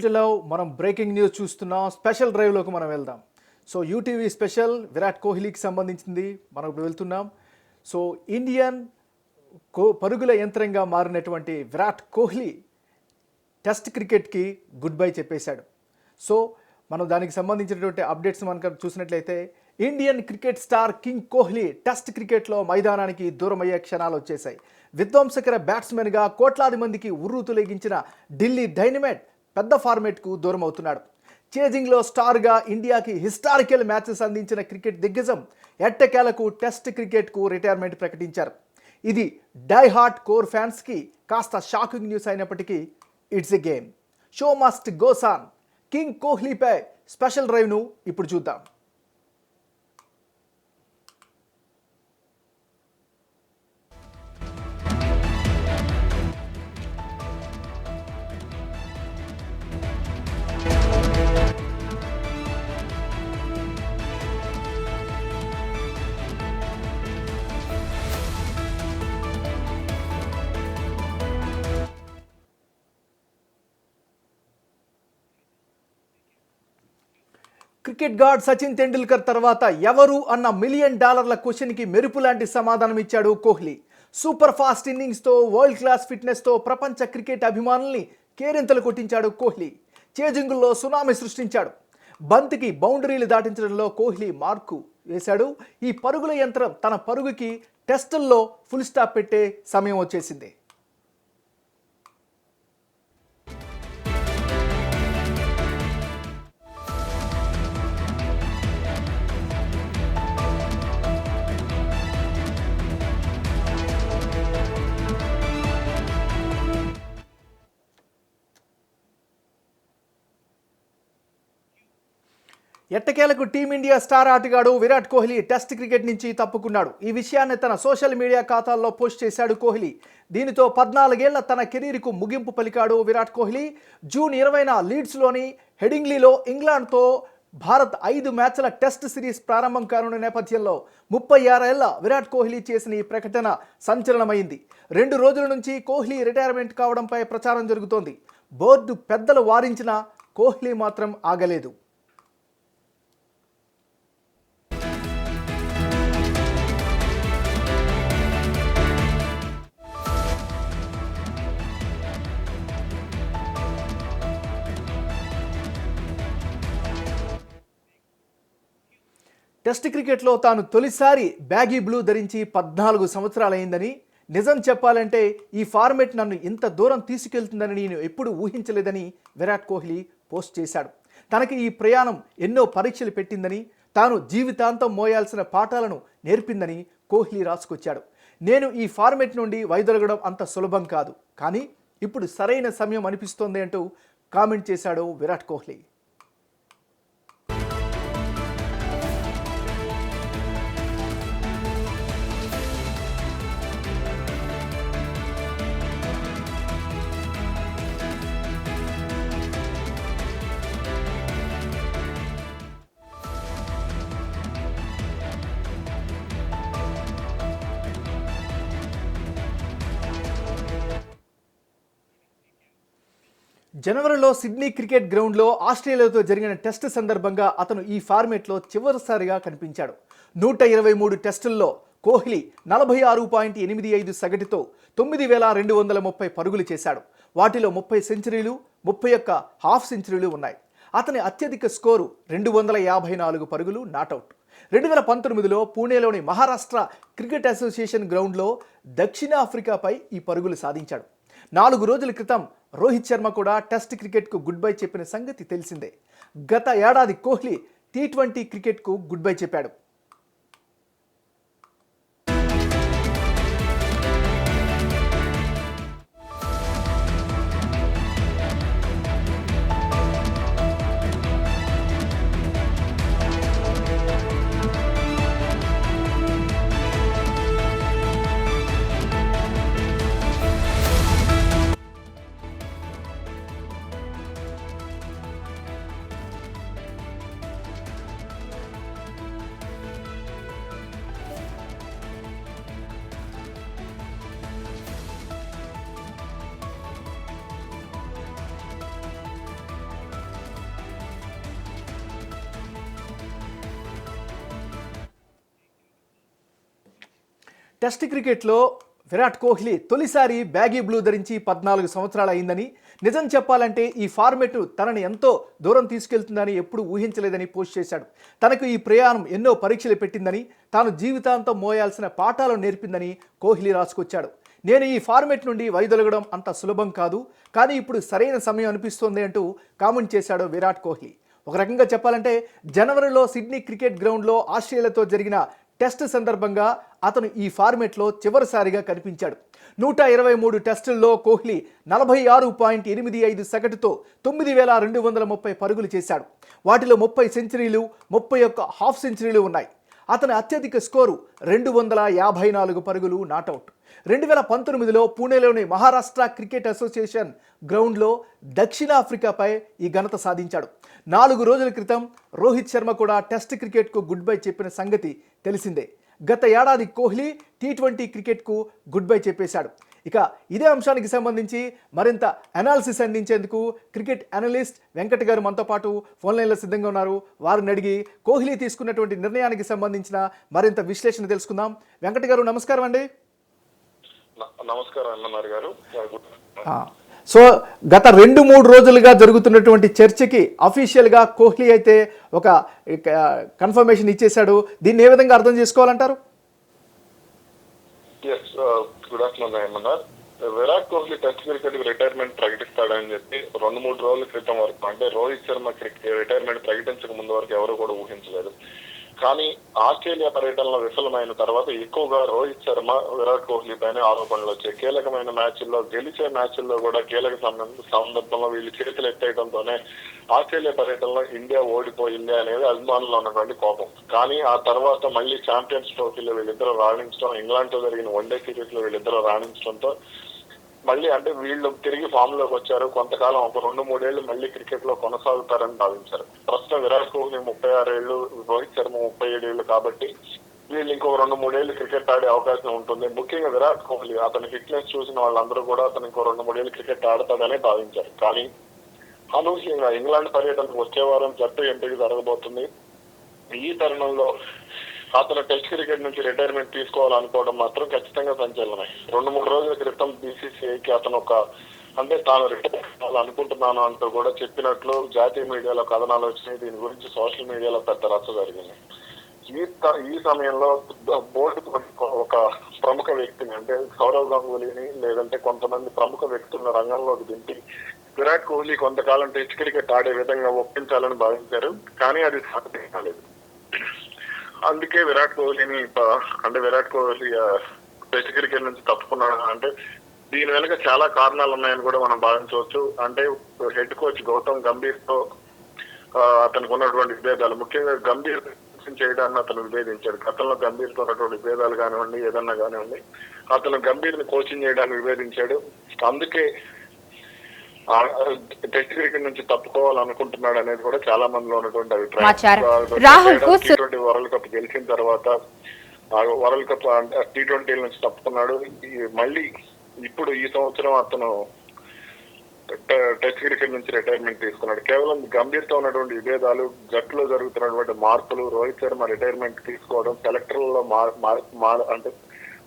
బులెటిన్లో మనం breaking news చూస్తున్నాం. స్పెషల్ డ్రైవ్లోకి మనం వెళ్దాం. సో యూటీవీ స్పెషల్ విరాట్ కోహ్లీకి సంబంధించింది మనం ఇప్పుడు వెళ్తున్నాం. సో ఇండియన్ కో పరుగుల యంత్రంగా మారినటువంటి విరాట్ కోహ్లీ టెస్ట్ క్రికెట్కి గుడ్ బై చెప్పేశాడు. సో మనం దానికి సంబంధించినటువంటి అప్డేట్స్ మనకు చూసినట్లయితే Indian cricket star king Kohli test క్రికెట్లో మైదానానికి దూరమయ్యే క్షణాలు వచ్చేశాయి. విధ్వంసకర బ్యాట్స్మెన్గా కోట్లాది మందికి ఉర్రు తొలగించిన ఢిల్లీ డైనమైట్ పెద్ద ఫార్మేట్కు దూరం అవుతున్నాడు. చేజింగ్లో స్టార్గా ఇండియాకి హిస్టారికల్ మ్యాచెస్ అందించిన క్రికెట్ దిగ్గజం ఎట్టకేలకు టెస్ట్ క్రికెట్కు రిటైర్మెంట్ ప్రకటించారు. ఇది డై హార్ట్ కోర్ ఫ్యాన్స్కి కాస్త షాకింగ్ న్యూస్ అయినప్పటికీ it's a game. Show must go on king కోహ్లీపై special డ్రైవ్ను ఇప్పుడు చూద్దాం. క్రికెట్ గాడ్ సచిన్ తెండూల్కర్ తర్వాత ఎవరు అన్న మిలియన్ డాలర్ల క్వశ్చన్కి మెరుపు లాంటి సమాధానం ఇచ్చాడు కోహ్లీ. సూపర్ ఫాస్ట్ ఇన్నింగ్స్తో వరల్డ్ క్లాస్ ఫిట్నెస్తో ప్రపంచ క్రికెట్ అభిమానుల్ని కేరింతలు కొట్టించాడు కోహ్లీ. చేజింగుల్లో సునామీ సృష్టించాడు. బంతికి బౌండరీలు దాటించడంలో కోహ్లీ మార్కు వేశాడు. ఈ పరుగుల యంత్రం తన పరుగుకి టెస్టుల్లో ఫుల్ స్టాప్ పెట్టే సమయం వచ్చేసింది. ఎట్టకేలకు టీమిండియా స్టార్ ఆటగాడు విరాట్ కోహ్లీ టెస్ట్ క్రికెట్ నుంచి తప్పుకున్నాడు. ఈ విషయాన్ని తన సోషల్ మీడియా ఖాతాల్లో పోస్ట్ చేశాడు కోహ్లీ. దీనితో పద్నాలుగేళ్ళ తన కెరీర్కు ముగింపు పలికాడు విరాట్ కోహ్లీ. జూన్ ఇరవైన లీడ్స్లోని హెడింగ్లీలో ఇంగ్లాండ్తో భారత్ ఐదు మ్యాచ్ల టెస్ట్ సిరీస్ ప్రారంభం కానున్న నేపథ్యంలో ముప్పై ఆరేళ్ళ విరాట్ కోహ్లీ చేసిన ఈ ప్రకటన సంచలనమైంది. రెండు రోజుల నుంచి కోహ్లీ రిటైర్మెంట్ కావడంపై ప్రచారం జరుగుతోంది. బోర్డు పెద్దలు వారించినా కోహ్లీ మాత్రం ఆగలేదు. టెస్ట్ క్రికెట్లో తాను తొలిసారి బ్యాగీ బ్లూ ధరించి పద్నాలుగు సంవత్సరాలైందని నిజం చెప్పాలంటే ఈ ఫార్మెట్ నన్ను ఇంత దూరం తీసుకెళ్తుందని నేను ఎప్పుడు ఊహించలేదని విరాట్ కోహ్లీ పోస్ట్ చేశాడు. తనకి ఈ ప్రయాణం ఎన్నో పరీక్షలు పెట్టిందని తాను జీవితాంతం మోయాల్సిన పాఠాలను నేర్పిందని కోహ్లీ రాసుకొచ్చాడు. నేను ఈ ఫార్మెట్ నుండి వైదొలగడం అంత సులభం కాదు. కానీ ఇప్పుడు సరైన సమయం అనిపిస్తోంది అంటూ కామెంట్ చేశాడు విరాట్ కోహ్లీ. జనవరిలో సిడ్నీ క్రికెట్ గ్రౌండ్లో ఆస్ట్రేలియాతో జరిగిన టెస్ట్ సందర్భంగా అతను ఈ ఫార్మేట్లో చివరిసారిగా కనిపించాడు. నూట ఇరవై మూడు టెస్టుల్లో కోహ్లీ నలభై ఆరు పాయింట్ ఎనిమిది ఐదు సగటుతో తొమ్మిది వేల రెండు వందల ముప్పై పరుగులు చేశాడు. వాటిలో ముప్పై సెంచరీలు ముప్పై ఒక్క హాఫ్ సెంచరీలు ఉన్నాయి. అతని అత్యధిక స్కోరు రెండు వందల యాభై నాలుగు పరుగులు నాటౌట్ రెండు వేల పంతొమ్మిదిలో పూణేలోని మహారాష్ట్ర క్రికెట్ అసోసియేషన్ గ్రౌండ్లో దక్షిణాఫ్రికాపై ఈ పరుగులు సాధించాడు. నాలుగు రోజుల క్రితం రోహిత్ శర్మ కూడా టెస్ట్ క్రికెట్కు గుడ్ బై చెప్పిన సంగతి తెలిసిందే. గత ఏడాది కోహ్లీ టీ ట్వంటీ క్రికెట్కు గుడ్ బై చెప్పాడు. టెస్ట్ క్రికెట్లో విరాట్ కోహ్లీ తొలిసారి బ్యాగీ బ్లూ ధరించి పద్నాలుగు సంవత్సరాలు అయిందని నిజం చెప్పాలంటే ఈ ఫార్మెట్ తనని ఎంతో దూరం తీసుకెళ్తుందని ఎప్పుడు ఊహించలేదని పోస్ట్ చేశాడు. తనకు ఈ ప్రయాణం ఎన్నో పరీక్షలు పెట్టిందని తాను జీవితాంతం మోయాల్సిన పాఠాలు నేర్పిందని కోహ్లీ రాసుకొచ్చాడు. నేను ఈ ఫార్మెట్ నుండి వైదొలగడం అంత సులభం కాదు కానీ ఇప్పుడు సరైన సమయం అనిపిస్తోంది అంటూ కామెంట్ చేశాడు విరాట్ కోహ్లీ. ఒక రకంగా చెప్పాలంటే జనవరిలో సిడ్నీ క్రికెట్ గ్రౌండ్లో ఆస్ట్రేలియాతో జరిగిన టెస్ట్ సందర్భంగా అతను ఈ ఫార్మెట్లో చివరిసారిగా కనిపించాడు. నూట ఇరవై మూడు టెస్టుల్లో కోహ్లీ నలభై ఆరు పాయింట్ ఎనిమిది ఐదు సగటుతో తొమ్మిది వేల రెండు వందల ముప్పై పరుగులు చేశాడు. వాటిలో ముప్పై సెంచరీలు ముప్పై ఒక్క హాఫ్ సెంచరీలు ఉన్నాయి. అతని అత్యధిక స్కోరు రెండు వందల యాభై నాలుగు పరుగులు నాటౌట్ రెండు వేల పంతొమ్మిదిలో పూణేలోని మహారాష్ట్ర క్రికెట్ అసోసియేషన్ గ్రౌండ్లో దక్షిణాఫ్రికాపై ఈ ఘనత సాధించాడు. నాలుగు రోజుల క్రితం రోహిత్ శర్మ కూడా టెస్ట్ క్రికెట్కు గుడ్ బై చెప్పిన సంగతి తెలిసిందే. గత ఏడాది కోహ్లీ టీ ట్వంటీ క్రికెట్కు గుడ్ బై చెప్పేశాడు. ఇక ఇదే అంశానికి సంబంధించి మరింత అనాలిసిస్ అందించేందుకు క్రికెట్ అనలిస్ట్ వెంకట్ గారు మనతో పాటు ఫోన్ లైన్లో సిద్ధంగా ఉన్నారు. వారిని అడిగి కోహ్లీ తీసుకున్నటువంటి నిర్ణయానికి సంబంధించిన మరింత విశ్లేషణ తెలుసుకుందాం. వెంకట్ గారు నమస్కారం అండి. నమస్కారం గారు. సో గత రెండు మూడు రోజులుగా జరుగుతున్నటువంటి చర్చకి అఫీషియల్గా కోహ్లీ అయితే ఒక కన్ఫర్మేషన్ ఇచ్చేశాడు. దీన్ని ఏ విధంగా అర్థం చేసుకోవాలంటారు? Good afternoon అయ్యమన్నారు Virat Kohli test cricket retirement ప్రకటిస్తాడని చెప్పి రెండు మూడు రోజుల క్రితం వరకు అంటే రోహిత్ శర్మ రిటైర్మెంట్ ప్రకటించక ముందు వరకు ఎవరు కూడా ఊహించలేదు. కానీ ఆస్ట్రేలియా పర్యటనలో విఫలమైన తర్వాత ఎక్కువగా రోహిత్ శర్మ విరాట్ కోహ్లీ పైన ఆరోపణలు వచ్చాయి. కీలకమైన మ్యాచ్ల్లో గెలిచే మ్యాచ్ల్లో కూడా కీలక సందర్భంలో వీళ్ళు చేతులు ఎత్తేయడంతోనే ఆస్ట్రేలియా పర్యటనలో ఇండియా ఓడిపోయింది అనేది అభిమానులు ఉన్నటువంటి కోపం. కానీ ఆ తర్వాత మళ్ళీ ఛాంపియన్స్ ట్రోఫీలో వీళ్ళిద్దరూ రాణించడం ఇంగ్లాండ్తో జరిగిన వన్డే సిరీస్లో వీళ్ళిద్దరూ రాణించడంతో మళ్ళీ అంటే వీళ్ళు తిరిగి ఫామ్లోకి వచ్చారు. కొంతకాలం ఒక రెండు మూడేళ్ళు మళ్ళీ క్రికెట్లో కొనసాగుతారని భావించారు. ప్రస్తుతం విరాట్ కోహ్లీ ముప్పై ఆరు ఏళ్ళు రోహిత్ శర్మ ముప్పై ఏడు ఏళ్ళు కాబట్టి వీళ్ళు ఇంకో రెండు మూడేళ్ళు క్రికెట్ ఆడే అవకాశం ఉంటుంది. ముఖ్యంగా విరాట్ కోహ్లీ అతని ఫిట్నెస్ చూసిన వాళ్ళందరూ కూడా అతను ఇంకో రెండు మూడేళ్ళు క్రికెట్ ఆడతాడనే భావించారు. కానీ అనూహ్యంగా ఇంగ్లాండ్ పర్యటనకు వచ్చే వారం జట్టు ఎంపిక జరగబోతుంది. ఈ తరుణంలో అతను టెస్ట్ క్రికెట్ నుంచి రిటైర్మెంట్ తీసుకోవాలనుకోవడం మాత్రం ఖచ్చితంగా సంచలనమే. రెండు మూడు రోజుల క్రితం బీసీసీఐకి అతను ఒక అంటే తాను రిటైర్ అనుకుంటున్నాను అంటూ కూడా చెప్పినట్లు జాతీయ మీడియాలో కథనాలు వచ్చినాయి. దీని గురించి సోషల్ మీడియాలో పెద్ద రచ్చ జరిగింది. ఈ త- ఈ సమయంలో బోర్డు ఒక ప్రముఖ వ్యక్తిని అంటే సౌరవ్ గంగూలీని లేదంటే కొంతమంది ప్రముఖ వ్యక్తులను రంగంలోకి దింపి విరాట్ కోహ్లీ కొంతకాలం టెస్ట్ క్రికెట్ ఆడే విధంగా ఒప్పించాలని భావించారు. కానీ అది సాధ్యం కాలేదు. అందుకే విరాట్ కోహ్లీని అంటే విరాట్ కోహ్లీ టెస్ట్ క్రికెట్ నుంచి తప్పుకున్నాడు అంటే దీని వెనుక చాలా కారణాలు ఉన్నాయని కూడా మనం భావించవచ్చు. అంటే హెడ్ కోచ్ గౌతమ్ గంభీర్తో అతనికి ఉన్నటువంటి విభేదాలు. ముఖ్యంగా గంభీర్ చేయడాన్ని అతను విభేదించాడు. గతంలో గంభీర్తో ఉన్నటువంటి విభేదాలు కానివ్వండి ఏదన్నా కానివ్వండి అతను గంభీర్ని కోచింగ్ చేయడానికి విభేదించాడు. అందుకే టెస్ట్ క్రికెట్ నుంచి తప్పుకోవాలనుకుంటున్నాడు అనేది కూడా చాలా మందిలో ఉన్నటువంటి. అభిప్రాయం. వరల్డ్ కప్ గెలిచిన తర్వాత వరల్డ్ కప్ టీ ట్వంటీ నుంచి తప్పుకున్నాడు. మళ్ళీ ఇప్పుడు ఈ సంవత్సరం అతను టెస్ట్ క్రికెట్ నుంచి రిటైర్మెంట్ తీసుకున్నాడు. కేవలం గంభీర్తో ఉన్నటువంటి విభేదాలు జట్టులో జరుగుతున్నటువంటి మార్పులు రోహిత్ శర్మ రిటైర్మెంట్ తీసుకోవడం సెలెక్టర్లలో అంటే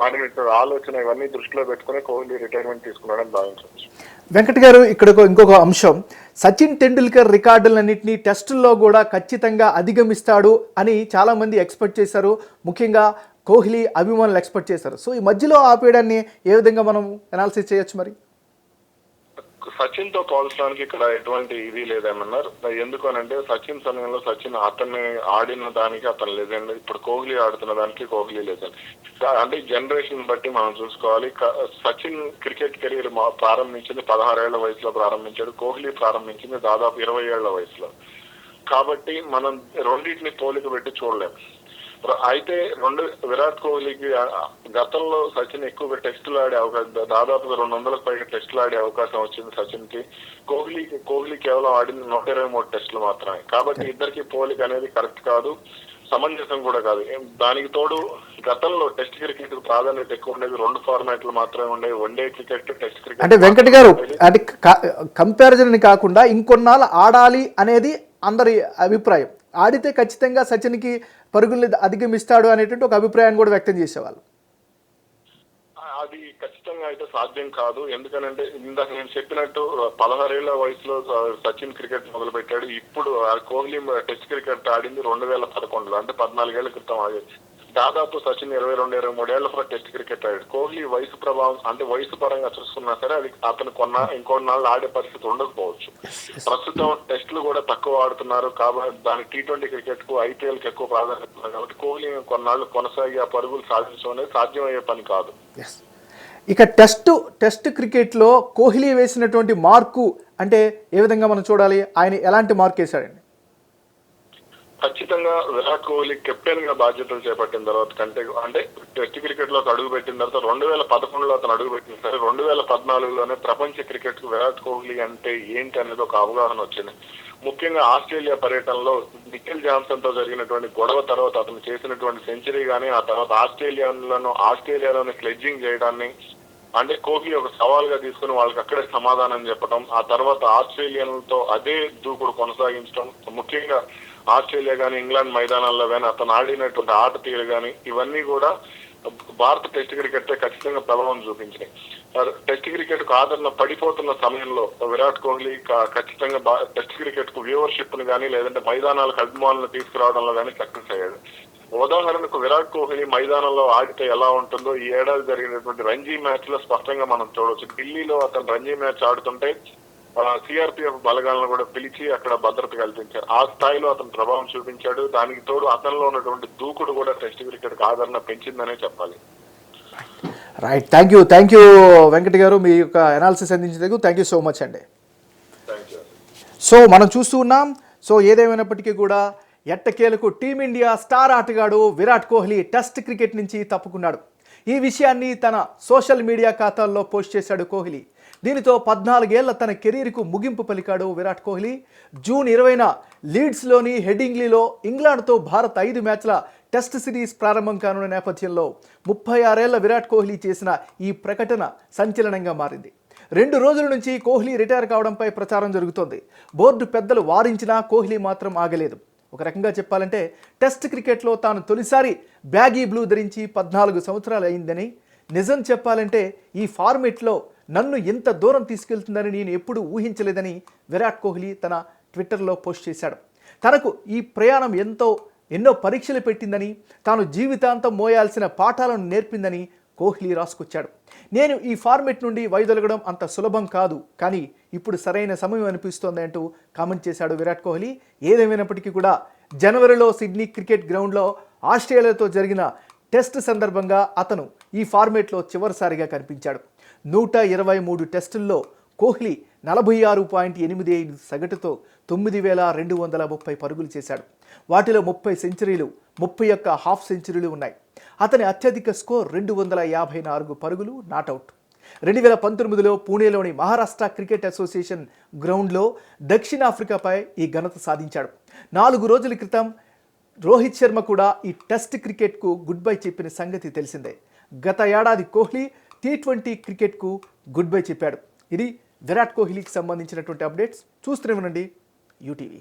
మారినటువంటి ఆలోచన ఇవన్నీ దృష్టిలో పెట్టుకుని కోహ్లీ రిటైర్మెంట్ తీసుకున్నాడని భావించవచ్చు. వెంకట్ గారు ఇక్కడ ఒక- ఇంకొక అంశం. సచిన్ టెండూల్కర్ రికార్డులన్నింటినీ టెస్టుల్లో కూడా ఖచ్చితంగా అధిగమిస్తాడు అని చాలామంది ఎక్స్పెక్ట్ చేశారు. ముఖ్యంగా కోహ్లీ అభిమానులు ఎక్స్పెక్ట్ చేశారు. సో ఈ మధ్యలో ఆపేయడాన్ని ఏ విధంగా మనం అనాలిసిస్ చేయొచ్చు మరి? సచిన్తో పోల్చడానికి ఇక్కడ ఎటువంటి ఇది లేదేమన్నారు. ఎందుకు అంటే సచిన్ సమయంలో సచిన్ అతన్ని ఆడిన దానికి అతను లెజెండ్ ఇప్పుడు కోహ్లీ ఆడుతున్న దానికి కోహ్లీ లెజెండ్ అంటే జనరేషన్ బట్టి మనం చూసుకోవాలి. సచిన్ క్రికెట్ కెరీర్ ప్రారంభించింది పదహారేళ్ళ వయసులో ప్రారంభించాడు. కోహ్లీ ప్రారంభించింది దాదాపు ఇరవై ఏళ్ళ వయసులో. కాబట్టి మనం రెండింటిని పోలిక పెట్టి చూడలేం. అయితే రెండు విరాట్ కోహ్లీకి గతంలో సచిన్ ఎక్కువగా టెస్టులు ఆడే అవకాశం దాదాపుగా రెండు వందలకు పైగా టెస్టులు ఆడే అవకాశం వచ్చింది సచిన్కి కోహ్లీకి కోహ్లీ కేవలం ఆడింది నూట ఇరవై మూడు టెస్టులు మాత్రమే. కాబట్టి ఇద్దరికి పోలిక అనేది కరెక్ట్ కాదు సమంజసం కూడా కాదు. దానికి తోడు గతంలో టెస్ట్ క్రికెట్ ప్రాధాన్యత ఎక్కువ ఉండేది రెండు ఫార్మాట్లు మాత్రమే ఉండేవి. వన్డే క్రికెట్ టెస్ట్ క్రికెట్ అంటే వెంకట్ గారు అంటే కంపారిజన్ కాకుండా ఇంకొన్నాళ్ళు ఆడాలి అనేది అందరి అభిప్రాయం. ఆడితే ఖచ్చితంగా సచిన్కి పరుగులు అధిగమిస్తాడు అనేటువంటి ఒక అభిప్రాయాన్ని కూడా వ్యక్తం చేసేవాళ్ళు. అది ఖచ్చితంగా అయితే సాధ్యం కాదు. ఎందుకనంటే ఇందాక నేను చెప్పినట్టు పదహారేళ్ళ వయసులో సచిన్ క్రికెట్ మొదలు పెట్టాడు ఇప్పుడు కోహ్లీ టెస్ట్ క్రికెట్ ఆడింది రెండు వేల పదకొండులో అంటే పద్నాలుగేళ్ళ క్రితం దాదాపు సచిన్ ఇరవై రెండు ఇరవై మూడేళ్ళ పాటు టెస్ట్ క్రికెట్ ఆడాడు. కోహ్లీ వయసు ప్రభావం అంటే వయసు పరంగా చూసుకున్నా సరే అది అతను కొన్న ఇంకొన్నాళ్ళు ఆడే పరిస్థితి ఉండకపోవచ్చు. ప్రస్తుతం టెస్టులు కూడా తక్కువ ఆడుతున్నారు కాబట్టి దాని టీ ట్వంటీ క్రికెట్కు ఐపీఎల్కి ఎక్కువ ప్రాధాన్యత కాబట్టి కోహ్లీ కొన్నాళ్ళు కొనసాగి ఆ పరుగులు సాధించడం అనేది సాధ్యమయ్యే పని కాదు. ఎస్ ఇక టెస్ట్ టెస్ట్ క్రికెట్లో కోహ్లీ వేసినటువంటి మార్కు అంటే ఏ విధంగా మనం చూడాలి? ఆయన ఎలాంటి మార్క్ వేశాడండి? ఖచ్చితంగా విరాట్ కోహ్లీ కెప్టెన్గా బాధ్యతలు చేపట్టిన తర్వాత కంటే అంటే టెస్ట్ క్రికెట్లో అడుగు పెట్టిన తర్వాత రెండు వేల పదకొండులో అతను అడుగు పెట్టిన సరే రెండు వేల పద్నాలుగులోనే ప్రపంచ క్రికెట్కు విరాట్ కోహ్లీ అంటే ఏంటి అనేది ఒక అవగాహన వచ్చింది. ముఖ్యంగా ఆస్ట్రేలియా పర్యటనలో నిఖిల్ జాన్సన్తో జరిగినటువంటి గొడవ తర్వాత అతను చేసినటువంటి సెంచరీ గానీ ఆ తర్వాత ఆస్ట్రేలియాలను ఆస్ట్రేలియాలోని స్లెడ్జింగ్ చేయడాన్ని అంటే కోహ్లీ ఒక సవాల్గా తీసుకుని వాళ్ళకి అక్కడే సమాధానం చెప్పడం ఆ తర్వాత ఆస్ట్రేలియన్లతో అదే దూకుడు కొనసాగించడం ముఖ్యంగా ఆస్ట్రేలియా కానీ ఇంగ్లాండ్ మైదానాల్లో కానీ అతను ఆడినటువంటి ఆట తీరు కానీ ఇవన్నీ కూడా భారత టెస్ట్ క్రికెట్ ఖచ్చితంగా ప్రభావం చూపించినాయి. టెస్ట్ క్రికెట్కు ఆదరణ పడిపోతున్న సమయంలో విరాట్ కోహ్లీ ఖచ్చితంగా టెస్ట్ క్రికెట్కు వ్యూవర్షిప్ని కానీ లేదంటే మైదానాలకు అభిమానులను తీసుకురావడంలో కానీ సక్సెస్ అయ్యాడు. ఉదాహరణకు విరాట్ కోహ్లీ మైదానంలో ఆడితే ఎలా ఉంటుందో ఈ ఏడాది జరిగినటువంటి రంజీ మ్యాచ్లో స్పష్టంగా మనం చూడవచ్చు. ఢిల్లీలో అతను రంజీ మ్యాచ్ ఆడుతుంటే సిఆర్పిఎఫ్ బలగాలను కూడా పిలిచి అక్కడ భద్రత కల్పించారు. ఆ స్థాయిలో అతను ప్రభావం చూపించాడు. దానికి తోడు అతనిలో ఉన్నటువంటి దూకుడు కూడా టెస్ట్ క్రికెట్ ఆదరణ పెంచిందనే చెప్పాలి. Right thank you thank you Venkata గారు. మీ యొక్క అనాలిసిస్ అందించినందుకు థ్యాంక్ యూ సో మచ్ అండి. సో మనం చూస్తూ ఉన్నాం. సో ఏదేమైనప్పటికీ కూడా ఎట్టకేలకు టీమిండియా స్టార్ ఆటగాడు విరాట్ కోహ్లీ టెస్ట్ క్రికెట్ నుంచి తప్పుకున్నాడు. ఈ విషయాన్ని తన సోషల్ మీడియా ఖాతాల్లో పోస్ట్ చేశాడు కోహ్లీ. దీనితో పద్నాలుగేళ్ళ తన కెరీర్కు ముగింపు పలికాడు విరాట్ కోహ్లీ. జూన్ ఇరవైన లీడ్స్లోని హెడింగ్లీలో ఇంగ్లాండ్తో భారత్ ఐదు మ్యాచ్ల టెస్ట్ సిరీస్ ప్రారంభం కానున్న నేపథ్యంలో ముప్పై ఆరేళ్ళ విరాట్ కోహ్లీ చేసిన ఈ ప్రకటన సంచలనంగా మారింది. రెండు రోజుల నుంచి కోహ్లీ రిటైర్ కావడంపై ప్రచారం జరుగుతోంది. బోర్డు పెద్దలు వారించినా కోహ్లీ మాత్రం ఆగలేదు. ఒక రకంగా చెప్పాలంటే టెస్ట్ క్రికెట్లో తాను తొలిసారి బ్యాగీ బ్లూ ధరించి పద్నాలుగు సంవత్సరాలు అయిందని నిజం చెప్పాలంటే ఈ ఫార్మెట్లో నన్ను ఎంత దూరం తీసుకెళ్తుందని నేను ఎప్పుడూ ఊహించలేదని విరాట్ కోహ్లీ తన ట్విట్టర్లో పోస్ట్ చేశాడు. తనకు ఈ ప్రయాణం ఎంతో ఎన్నో పరీక్షలు పెట్టిందని తాను జీవితాంతం మోయాల్సిన పాఠాలను నేర్పిందని కోహ్లీ రాసుకొచ్చాడు. నేను ఈ ఫార్మెట్ నుండి వైదొలగడం అంత సులభం కాదు కానీ ఇప్పుడు సరైన సమయం అనిపిస్తోంది అంటూ కామెంట్ చేశాడు విరాట్ కోహ్లీ. ఏదేమైనప్పటికీ కూడా జనవరిలో సిడ్నీ క్రికెట్ గ్రౌండ్లో ఆస్ట్రేలియాతో జరిగిన టెస్ట్ సందర్భంగా అతను ఈ ఫార్మేట్లో చివరిసారిగా కనిపించాడు. నూట ఇరవై మూడు టెస్టుల్లో కోహ్లీ నలభై ఆరు పాయింట్ ఎనిమిది ఐదు సగటుతో తొమ్మిది వేల రెండు వందల ముప్పై పరుగులు చేశాడు. వాటిలో ముప్పై సెంచరీలు ముప్పై ఒక్క హాఫ్ సెంచరీలు ఉన్నాయి. అతని అత్యధిక స్కోర్ రెండు వందల యాభై నాలుగు పరుగులు నాటౌట్ రెండు వేల పంతొమ్మిదిలో పూణేలోని మహారాష్ట్ర క్రికెట్ అసోసియేషన్ గ్రౌండ్లో దక్షిణాఫ్రికాపై ఈ ఘనత సాధించాడు. నాలుగు రోజుల క్రితం రోహిత్ శర్మ కూడా ఈ టెస్ట్ క్రికెట్కు గుడ్ బై చెప్పిన సంగతి తెలిసిందే. గత ఏడాది కోహ్లీ టీ ట్వంటీ క్రికెట్కు గుడ్ బై చెప్పాడు. ఇది విరాట్ కోహ్లీకి సంబంధించినటువంటి అప్డేట్స్. చూస్తూనే ఉండండి యూటీవీ.